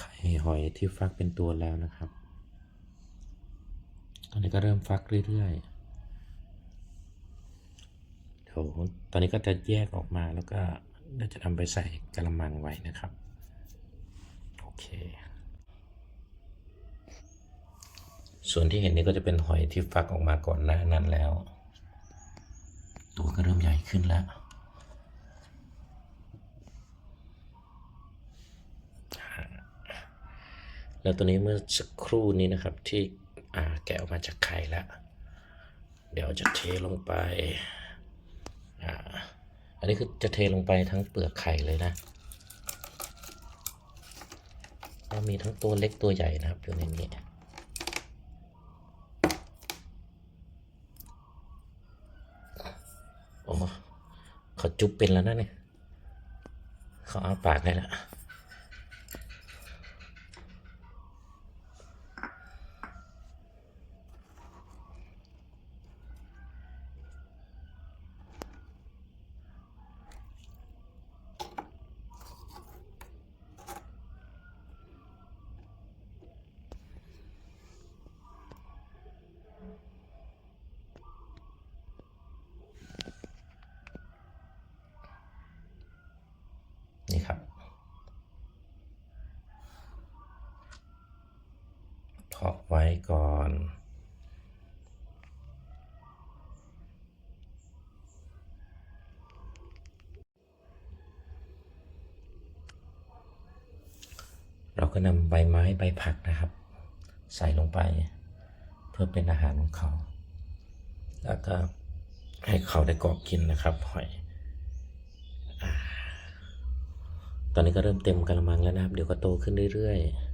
ไข่หอยที่ฟักเป็นตัวแล้วนะครับ ตอนนี้ก็เริ่มฟักเรื่อยๆเดี๋ยวตอนนี้ก็จะแยกออกมาแล้วก็เดี๋ยวจะนำไปใส่กระมังไว้นะครับ โอเค ส่วนที่เห็นนี่ก็จะเป็นหอยที่ฟักออกมาก่อนหน้านั้นแล้ว ตัวก็เริ่มใหญ่ขึ้นแล้ว แล้วตัวนี้เมื่อสักครู่นี้นะครับที่แกะออกมาจากไข่แล้ว เดี๋ยวจะเทลงไปอ่าอันนี้คือจะเทลงไปทั้งเปลือกไข่เลยนะก็มีทั้งตัวเล็กตัวใหญ่นะครับอยู่ในนี้โอ้เขาจุ๊บเป็นแล้วนะเนี่ยเขาเอาปากได้แล้วาะไว้ก่อน เราก็นำใบไม้ใบผักนะครับ ใส่ลงไป เพื่อเป็นอาหารของเขา แล้วก็ให้เขาได้กาะกินนะครับหอยตอนนี้ก็เริ่มเต็มกระมังแล้วนะครับ เดี๋ยวก็โตขึ้นเรื่อยๆ